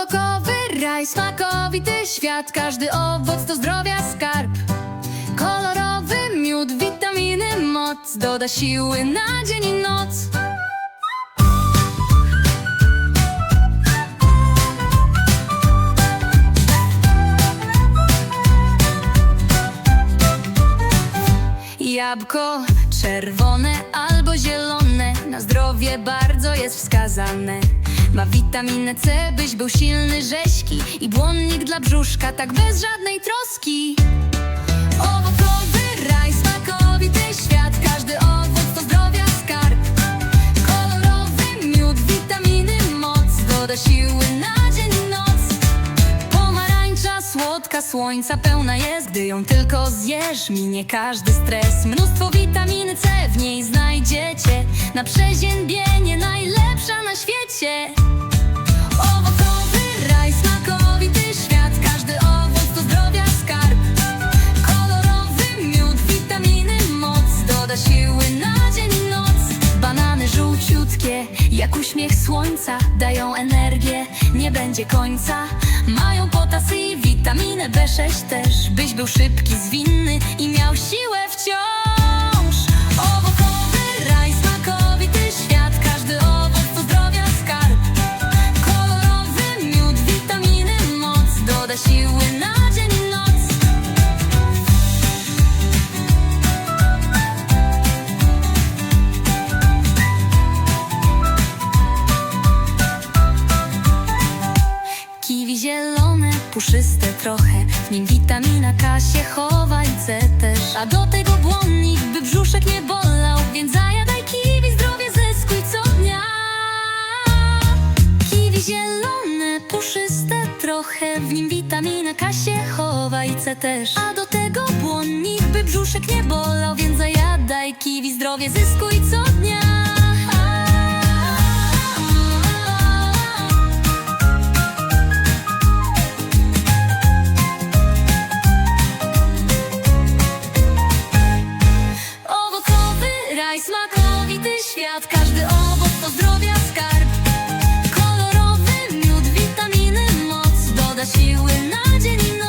Owokowy raj, smakowity świat Każdy owoc to zdrowia skarb. Kolorowy miód, witaminy, moc Doda siły na dzień i noc. Jabłko czerwone albo zielone Na zdrowie bardzo jest wskazane Ma witaminę C, byś był silny, rześki. I błonnik dla brzuszka, tak bez żadnej troski. Owocowy raj, smakowity świat. Każdy owoc to zdrowia skarb. Kolorowy miód, witaminy, moc. Doda siły na dzień i noc. Pomarańcza słodka słońca pełna jest. Gdy ją tylko zjesz, minie każdy stres. Mnóstwo witaminy C w niej znajdziecie. Na przeziębienie najlepsza na świecie Doda siły na dzień noc. Banany żółciutkie, jak uśmiech słońca Dają energię, nie będzie końca. Mają potasy i witaminę B6 też Byś był szybki, zwinny i miał siłę wciąż puszyste trochę. W nim witamina K się chowa i C też. A do tego błonnik, by brzuszek nie bolał. Więc zajadaj kiwi, zdrowie zyskuj co dnia. Kiwi zielone, puszyste trochę. W nim witamina K się chowa i C też. A do tego błonnik, by brzuszek nie bolał. Więc zajadaj kiwi, zdrowie zyskuj co dnia świat Każdy owoc to skarb. Kolorowy miód, witaminy, moc Doda siły na dzień